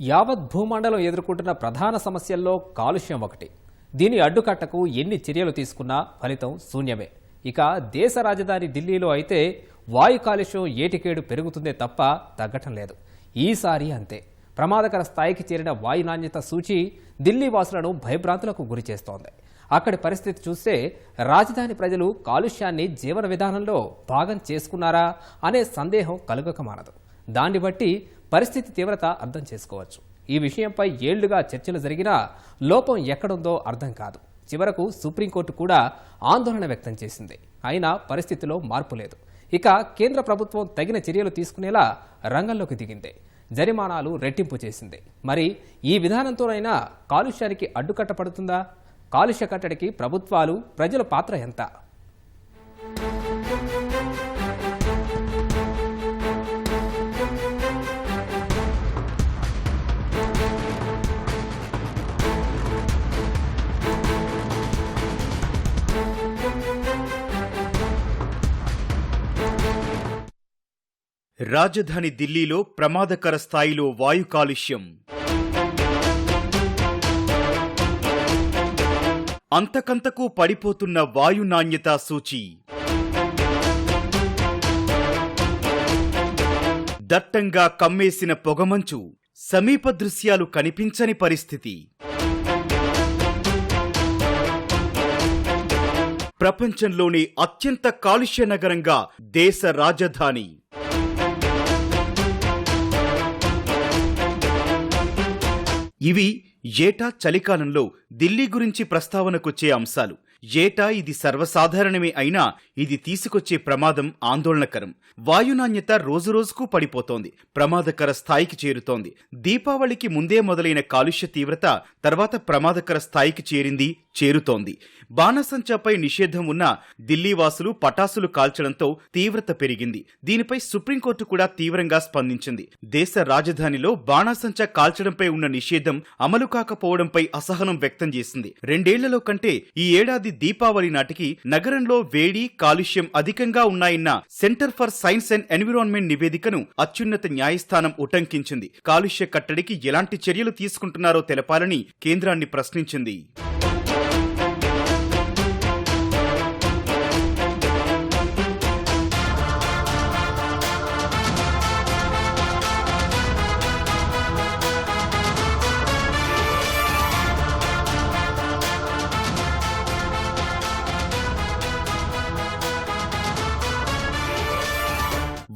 యావత్ భూమండలం ఎదుర్కొంటున్న ప్రధాన సమస్యల్లో కాలుష్యం ఒకటి. దీని అడ్డుకట్టకు ఎన్ని చర్యలు తీసుకున్నా ఫలితం శూన్యమే. ఇక దేశ రాజధాని ఢిల్లీలో అయితే వాయు కాలుష్యం ఏటికేడు పెరుగుతుందే తప్ప తగ్గటం లేదు. ఈసారి అంతే. ప్రమాదకర స్థాయికి చేరిన వాయు నాణ్యత సూచి ఢిల్లీ వాసులను భయభ్రాంతులకు గురి చేస్తోంది. అక్కడి పరిస్థితి చూస్తే రాజధాని ప్రజలు కాలుష్యాన్ని జీవన విధానంలో భాగం చేసుకున్నారా అనే సందేహం కలుగక మానదు. దాన్ని బట్టి పరిస్థితి తీవ్రత అర్థం చేసుకోవచ్చు. ఈ విషయంపై ఏళ్ళుగా చర్చలు జరిగినా లోపం ఎక్కడుందో అర్థం కాదు. చివరకు సుప్రీంకోర్టు కూడా ఆందోళన వ్యక్తం చేసింది. అయినా పరిస్థితిలో మార్పు లేదు. ఇక కేంద్ర ప్రభుత్వం తగిన చర్యలు తీసుకునేలా రంగంలోకి దిగింది. జరిమానాలు రెట్టింపు చేసింది. మరి ఈ విధానంతోనైనా కాలుష్యానికి అడ్డుకట్ట పడుతుందా? కాలుష్య కట్టడికి ప్రభుత్వాలు ప్రజల పాత్ర ఎంత? రాజధాని ఢిల్లీలో ప్రమాదకర స్థాయిలో వాయు కాలుష్యం. అంతకంతకు పడిపోతున్న వాయు నాణ్యత సూచి. దట్టంగా కమ్మేసిన పొగమంచు సమీప దృశ్యాలు కనిపించని పరిస్థితి. ప్రపంచంలోని అత్యంత కాలుష్య నగరంగా దేశ రాజధాని. ఇవి ఏటా చలికాలంలో ఢిల్లీ గురించి ప్రస్తావనకొచ్చే అంశాలు. ఏటా ఇది సర్వసాధారణమే అయినా ఇది తీసుకొచ్చే ప్రమాదం ఆందోళనకరం. వాయు నాణ్యత రోజురోజుకు పడిపోతోంది. ప్రమాదకర స్థాయికి చేరుతోంది. దీపావళికి ముందే మొదలైన కాలుష్య తీవ్రత తర్వాత ప్రమాదకర స్థాయికి చేరింది చేరుతోంది. బాణసంచాపై నిషేధం ఉన్న ఢిల్లీ వాసులు పటాసులు కాల్చడంతో తీవ్రత పెరిగింది. దీనిపై సుప్రీంకోర్టు కూడా తీవ్రంగా స్పందించింది. దేశ రాజధానిలో బాణాసంచా కాల్చడంపై ఉన్న నిషేధం అమలు కాకపోవడంపై అసహనం వ్యక్తం చేసింది. రెండేళ్ళలో కంటే ఈ ఏడాది దీపావళి నాటికి నగరంలో వేడి కాలుష్యం అధికంగా ఉన్నాయన్న Centre for Science and Environment నివేదికను అత్యున్నత న్యాయస్థానం ఉటంకించింది. కాలుష్య కట్టడికి ఎలాంటి చర్యలు తీసుకుంటున్నారో తెలపాలని కేంద్రాన్ని ప్రశ్నించింది.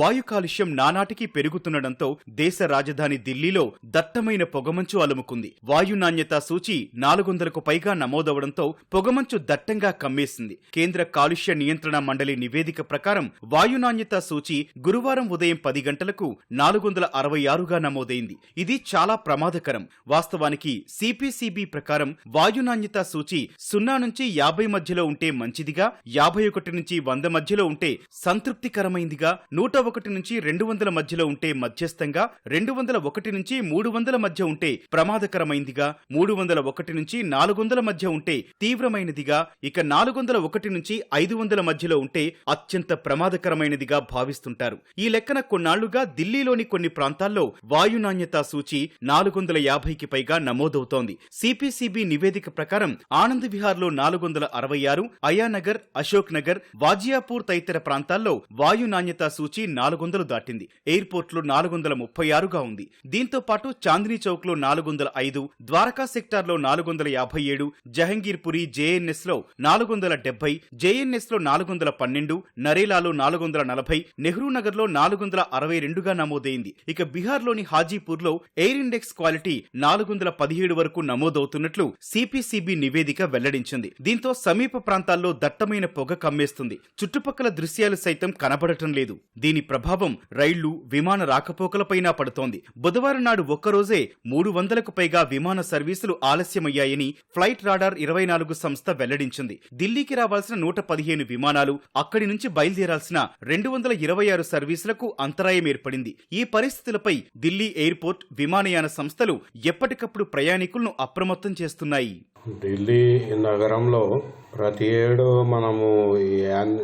వాయు కాలుష్యం నానాటికి పెరుగుతుండటంతో దేశ రాజధాని ఢిల్లీలో దట్టమైన పొగమంచు అలుముకుంది. వాయు నాణ్యత సూచి నాలుగొందలకు పైగా నమోదవడంతో పొగమంచు దట్టంగా కమ్మేసింది. కేంద్ర కాలుష్య నియంత్రణ మండలి నివేదిక ప్రకారం వాయు నాణ్యత సూచి గురువారం ఉదయం పది గంటలకు నాలుగు వందల అరవై ఆరుగా నమోదైంది. ఇది చాలా ప్రమాదకరం. వాస్తవానికి సిపిసిబి ప్రకారం వాయు నాణ్యత సూచి సున్నా నుంచి యాభై మధ్యలో ఉంటే మంచిదిగా యాభై ఒకటి నుంచి వంద మధ్యలో ఉంటే సంతృప్తికరమైందిగా నూట ఒకటి నుంచి రెండు వందల మధ్యలో ఉంటే మధ్యస్థంగా రెండు వందల ఒకటి నుంచి మూడు వందల మధ్య ఉంటే ప్రమాదకరమైందిగా మూడు వందల ఒకటి నుంచి నాలుగు వందల మధ్య ఉంటే తీవ్రమైనదిగా ఇక నాలుగు వందల ఒకటి నుంచి ఐదు వందల మధ్యలో ఉంటే అత్యంత ప్రమాదకరమైనదిగా భావిస్తుంటారు. ఈ లెక్కన కొన్నాళ్ళుగా ఢిల్లీలోని కొన్ని ప్రాంతాల్లో వాయు నాణ్యత సూచి నాలుగు వందల యాభైకి పైగా నమోదవుతోంది. సిపిసిబి నివేదిక ప్రకారం ఆనంద్ విహార్లో నాలుగు వందల అరవై ఆరు అయానగర్ అశోక్ నగర్ వాజియాపూర్ తదితర ప్రాంతాల్లో వాయు నాణ్యత సూచి నాలుగు వందలు దాటింది. ఎయిర్పోర్ట్లో నాలుగు వందల ముప్పై ఆరుగా ఉంది. దీంతో పాటు చాందినీ చౌక్లో నాలుగు వందల ఐదు ద్వారకా సెక్టార్లో నాలుగు వందల యాభై ఏడు జహంగీర్ పురి జేఎన్ఎస్లో నాలుగు వందల డెబ్బై జేఎన్ఎస్లో నాలుగు వందల పన్నెండు నరేలాలో నాలుగు వందల నలభై నెహ్రూ నగర్లో నాలుగు వందల అరవై రెండుగా నమోదైంది. ఇక బీహార్లోని హాజీపూర్లో ఎయిర్ ఇండెక్స్ క్వాలిటీ నాలుగు వందల పదిహేడు వరకు నమోదవుతున్నట్లు సిపిసిబి నివేదిక వెల్లడించింది. దీంతో సమీప ప్రాంతాల్లో దట్టమైన పొగ కమ్మేస్తుంది. చుట్టుపక్కల దృశ్యాలు సైతం కనబడటం లేదు. దీని ప్రభావం రైళ్ళు విమాన రాకపోకలపైనా పడుతోంది. బుధవారం నాడు ఒక్కరోజే మూడు వందలకు పైగా విమాన సర్వీసులు ఆలస్యమయ్యాయని ఫ్లైట్ రాడార్ ఇరవై నాలుగు సంస్థ వెల్లడించింది. ఢిల్లీకి రావాల్సిన నూట పదిహేను విమానాలు అక్కడి నుంచి బయలుదేరాల్సిన రెండు వందల ఇరవై ఆరు సర్వీసులకు అంతరాయం ఏర్పడింది. ఈ పరిస్థితులపై ఢిల్లీ ఎయిర్పోర్ట్ విమానయాన సంస్థలు ఎప్పటికప్పుడు ప్రయాణికులను అప్రమత్తం చేస్తున్నాయి. ఢిల్లీ నగరంలో ప్రతి ఏడు మనము ఈ యాన్-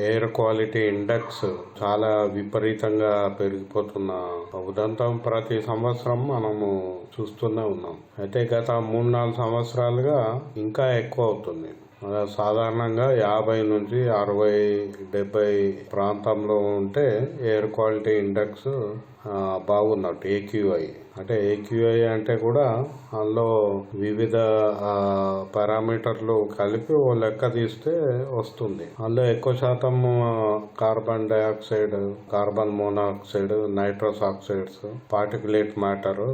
ఎయిర్ క్వాలిటీ ఇండెక్స్ చాలా విపరీతంగా పెరిగిపోతున్న ఉదంతం ప్రతి సంవత్సరం మనము చూస్తూనే ఉన్నాం. అయితే గత మూడు నాలుగు సంవత్సరాలుగా ఇంకా ఎక్కువ అవుతుంది. సాధారణంగా యాభై నుంచి అరవై డెబ్బై ప్రాంతంలో ఉంటే ఎయిర్ క్వాలిటీ ఇండెక్స్ బాగున్నట్టు ఏక్యూఐ అంటే ఏక్యూఐ అంటే కూడా అందులో వివిధ పారామీటర్లు కలిపి ఓ లెక్క తీస్తే వస్తుంది. అందులో ఎక్కువ శాతం carbon dioxide carbon monoxide nitrous oxides particulate matter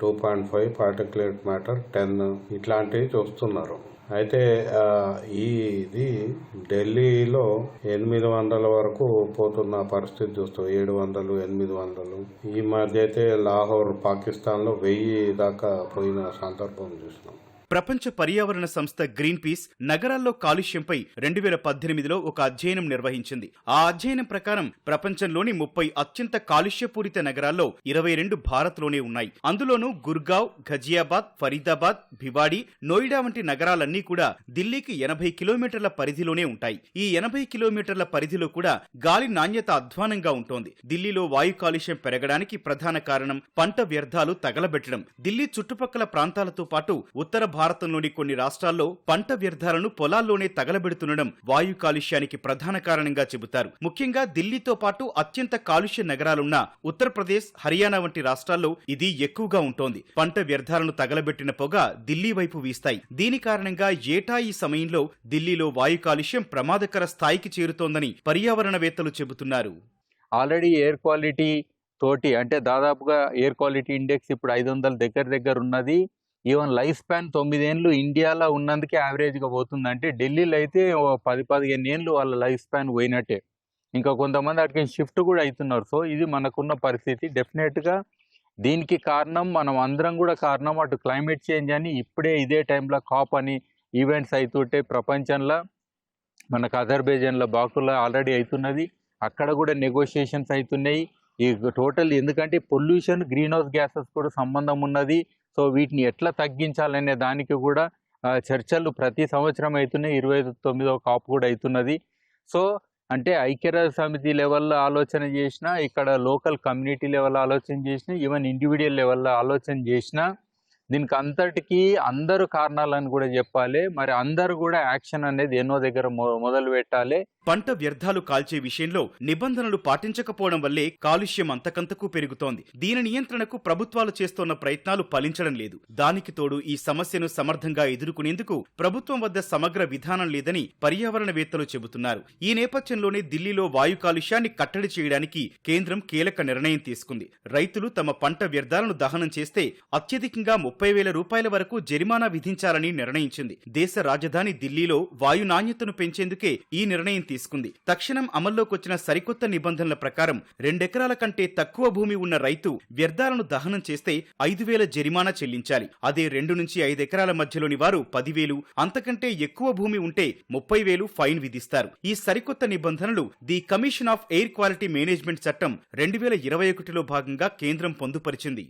two point five particulate matter ten ఇట్లాంటివి చూస్తున్నారు. అయితే ఈ ఇది ఢిల్లీలో ఎనిమిది వందల వరకు పోతున్న పరిస్థితి చూస్తాం ఏడు వందలు ఎనిమిది వందలు. ఈ మధ్య అయితే లాహోర్ పాకిస్తాన్లో వెయ్యి దాకా పోయిన సందర్భం చూసినాం. ప్రపంచ పర్యావరణ సంస్థ గ్రీన్ పీస్ నగరాల్లో కాలుష్యంపై రెండు వేల పద్దెనిమిదిలో ఒక అధ్యయనం నిర్వహించింది. ఆ అధ్యయనం ప్రకారం ప్రపంచంలోని ముప్పై అత్యంత కాలుష్యపూరిత నగరాల్లో ఇరవై రెండు భారత్లోనే ఉన్నాయి. అందులోనూ గుర్గావ్ ఘజియాబాద్ ఫరీదాబాద్ భివాడి నోయిడా వంటి నగరాలన్నీ కూడా ఢిల్లీకి ఎనభై కిలోమీటర్ల పరిధిలోనే ఉంటాయి. ఈ ఎనభై కిలోమీటర్ల పరిధిలో కూడా గాలి నాణ్యత అధ్వానంగా ఉంటోంది. ఢిల్లీలో వాయు కాలుష్యం పెరగడానికి ప్రధాన కారణం పంట వ్యర్థాలు తగలబెట్టడం. ఢిల్లీ చుట్టుపక్కల ప్రాంతాలతో పాటు ఉత్తర భారతంలోని కొన్ని రాష్ట్రాల్లో పంట వ్యర్థాలను పొలాల్లోనే తగలబెడుతుండడం వాయు కాలుష్యానికి ప్రధాన కారణంగా చెబుతారు. ముఖ్యంగా ఢిల్లీతో పాటు అత్యంత కాలుష్య నగరాలున్న ఉత్తరప్రదేశ్ హర్యానా వంటి రాష్ట్రాల్లో ఇది ఎక్కువగా ఉంటోంది. పంట వ్యర్థాలను తగలబెట్టిన పొగ ఢిల్లీ వైపు వీస్తాయి. దీని కారణంగా ఏటా ఈ సమయంలో ఢిల్లీలో వాయు కాలుష్యం ప్రమాదకర స్థాయికి చేరుతోందని పర్యావరణవేత్తలు చెబుతున్నారు. ఆల్రెడీ ఎయిర్ క్వాలిటీ తోటి అంటే దాదాపుగా ఎయిర్ క్వాలిటీ ఇండెక్స్ ఇప్పుడు ఐదు వందల దగ్గర దగ్గర ఉన్నది. ఈవెన్ లైఫ్ స్పాన్ తొమ్మిదేళ్ళు ఇండియాలో ఉన్నందుకే యావరేజ్గా పోతుందంటే ఢిల్లీలో అయితే పది పదిహేను ఏళ్ళు వాళ్ళ లైఫ్ స్పాన్ పోయినట్టే. ఇంకా కొంతమంది అక్కడికి షిఫ్ట్ కూడా అవుతున్నారు సో ఇది మనకున్న పరిస్థితి. డెఫినెట్గా దీనికి కారణం మనం అందరం కూడా కారణం అటు క్లైమేట్ చేంజ్ అని ఇప్పుడే ఇదే టైంలో కాప్ అని ఈవెంట్స్ అవుతుంటే ప్రపంచంలో మనకు అజర్బైజాన్లో బాకులో ఆల్రెడీ అవుతున్నది అక్కడ కూడా నెగోషియేషన్స్ అవుతున్నాయి ఈ టోటల్ ఎందుకంటే పొల్యూషన్ గ్రీన్ హౌస్ గ్యాసెస్ కూడా సంబంధం ఉన్నది. సో వీటిని ఎట్లా తగ్గించాలనే దానికి కూడా చర్చలు ప్రతి సంవత్సరం అవుతున్నాయి ఇరవై తొమ్మిదో కాపు కూడా అవుతున్నది సో అంటే ఐక్యరాజ్య సమితి లెవెల్లో ఆలోచన చేసినా ఇక్కడ లోకల్ కమ్యూనిటీ లెవెల్ ఆలోచన చేసినా ఈవెన్ ఇండివిజువల్ లెవెల్లో ఆలోచన చేసినా దీనికి అంతటికీ అందరు కారణాలని కూడా చెప్పాలి. మరి అందరు కూడా యాక్షన్ అనేది ఎన్నో దగ్గర మొ- మొదలు పెట్టాలి పంట వ్యర్థాలు కాల్చే విషయంలో నిబంధనలు పాటించకపోవడం వల్లే కాలుష్యం అంతకంతకు పెరుగుతోంది. దీని నియంత్రణకు ప్రభుత్వాలు చేస్తోన్న ప్రయత్నాలు ఫలించడం లేదు. దానికి తోడు ఈ సమస్యను సమర్థంగా ఎదుర్కొనేందుకు ప్రభుత్వం వద్ద సమగ్ర విధానం లేదని పర్యావరణవేత్తలు చెబుతున్నారు. ఈ నేపథ్యంలోనే ఢిల్లీలో వాయు కాలుష్యాన్ని కట్టడి చేయడానికి కేంద్రం కీలక నిర్ణయం తీసుకుంది. రైతులు తమ పంట వ్యర్థాలను దహనం చేస్తే అత్యధికంగా ముప్పై వేల రూపాయల వరకు జరిమానా విధించాలని నిర్ణయించింది. దేశ రాజధాని ఢిల్లీలో వాయు నాణ్యతను పెంచేందుకే ఈ నిర్ణయం తీసుకుంది. తక్షణం అమల్లోకొచ్చిన సరికొత్త నిబంధనల ప్రకారం రెండెకరాల కంటే తక్కువ భూమి ఉన్న రైతు వ్యర్థాలను దహనం చేస్తే ఐదు వేల జరిమానా చెల్లించాలి. అదే రెండు నుంచి ఐదు ఎకరాల మధ్యలోని వారు పదివేలు అంతకంటే ఎక్కువ భూమి ఉంటే ముప్పై వేలు ఫైన్ విధిస్తారు. ఈ సరికొత్త నిబంధనలు the Commission of Air Quality Management చట్టం రెండు వేల ఇరవై ఒకటిలో భాగంగా కేంద్రం పొందుపరిచింది.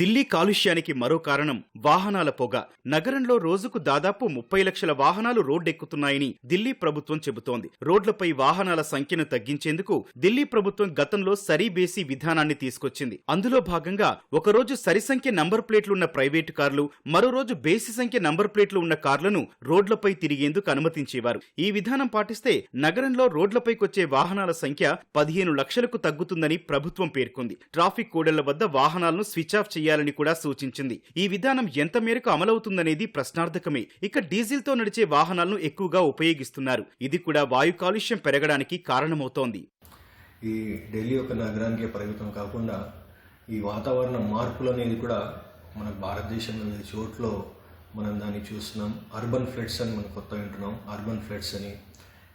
ఢిల్లీ కాలుష్యానికి మరో కారణం వాహనాల పొగ. నగరంలో రోజుకు దాదాపు ముప్పై లక్షల వాహనాలు రోడ్డెక్కుతున్నాయని ఢిల్లీ ప్రభుత్వం చెబుతోంది. రోడ్లపై వాహనాల సంఖ్యను తగ్గించేందుకు ఢిల్లీ ప్రభుత్వం గతంలో సరీబేసి విధానాన్ని తీసుకొచ్చింది. అందులో భాగంగా ఒకరోజు సరి సంఖ్య నంబర్ ప్లేట్లున్న ప్రైవేటు కార్లు మరో రోజు బేసి సంఖ్య నంబర్ ప్లేట్లు ఉన్న కార్లను రోడ్లపై తిరిగేందుకు అనుమతించేవారు. ఈ విధానం పాటిస్తే నగరంలో రోడ్లపైకొచ్చే వాహనాల సంఖ్య పదిహేను లక్షలకు తగ్గుతుందని ప్రభుత్వం పేర్కొంది. ట్రాఫిక్ కోడళ్ళ వద్ద వాహనాలను స్విచ్ ఆఫ్ చేయాలని కూడా సూచించింది. ఈ విధానం ఎంత మేరకు అమలవుతుందనేది ప్రశ్నార్థకమే. ఇక డీజిల్తో నడిచే వాహనాలను ఎక్కువగా ఉపయోగిస్తున్నారు. ఇది కూడా వాయు కాలుష్యం పెరగడానికి కారణమవుతోంది. ఈ ఢిల్లీ ఒక నగరానికి పరిమితం కాకుండా ఈ వాతావరణ మార్పులు అనేది కూడా మన భారతదేశంలో వివిధ చోట్ల మనం దాన్ని చూస్తున్నాం. అర్బన్ ఫ్లడ్స్ అని మనం కొత్త వింటున్నాం. అర్బన్ ఫ్లడ్స్ అని.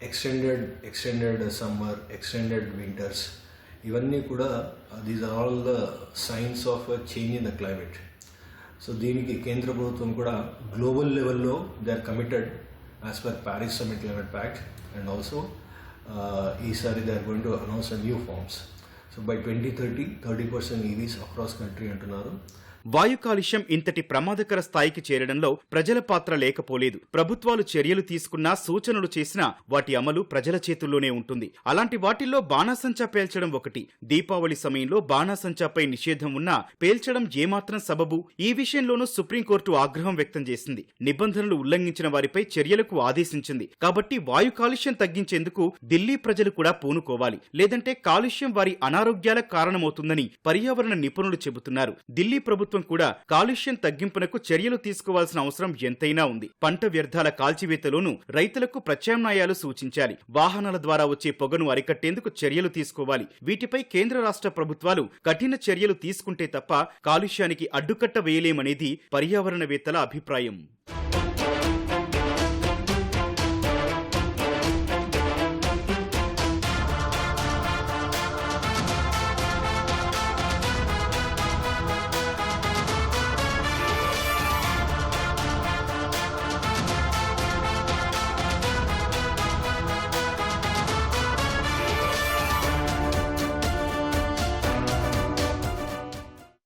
Extended extended summer extended winters ఇవన్నీ కూడా these are all the signs of change in the climate so దీనికి కేంద్ర ప్రభుత్వం కూడా గ్లోబల్ లెవెల్లో they are committed as per Paris summit climate pact and also ఈసారి they are going to announce a new forms. So by twenty thirty thirty percent EVs across country అంటున్నారు. వాయు కాలుష్యం ఇంతటి ప్రమాదకర స్థాయికి చేరడంలో ప్రజల పాత్ర లేకపోలేదు. ప్రభుత్వాలు చర్యలు తీసుకున్నా సూచనలు చేసినా వాటి అమలు ప్రజల చేతుల్లోనే ఉంటుంది. అలాంటి వాటిల్లో బాణాసంచా పేల్చడం ఒకటి. దీపావళి సమయంలో బాణాసంచాపై నిషేధం ఉన్నా పేల్చడం ఏమాత్రం సబబు? ఈ విషయంలోనూ సుప్రీంకోర్టు ఆగ్రహం వ్యక్తం చేసింది. నిబంధనలు ఉల్లంఘించిన వారిపై చర్యలకు ఆదేశించింది. కాబట్టి వాయు కాలుష్యం తగ్గించేందుకు ఢిల్లీ ప్రజలు కూడా పూనుకోవాలి. లేదంటే కాలుష్యం వారి అనారోగ్యాలకు కారణమవుతుందని పర్యావరణ నిపుణులు చెబుతున్నారు. ఢిల్లీ ప్రభుత్వం కూడా కాలుష్యం తగ్గింపునకు చర్యలు తీసుకోవాల్సిన అవసరం ఎంతైనా ఉంది. పంట వ్యర్థాల కాల్చివేతలోనూ రైతులకు ప్రత్యామ్నాయాలు సూచించాలి. వాహనాల ద్వారా వచ్చే పొగను అరికట్టేందుకు చర్యలు తీసుకోవాలి. వీటిపై కేంద్ర రాష్ట్ర ప్రభుత్వాలు కఠిన చర్యలు తీసుకుంటే తప్ప కాలుష్యానికి అడ్డుకట్ట వేయలేమనేది పర్యావరణవేత్తల అభిప్రాయం.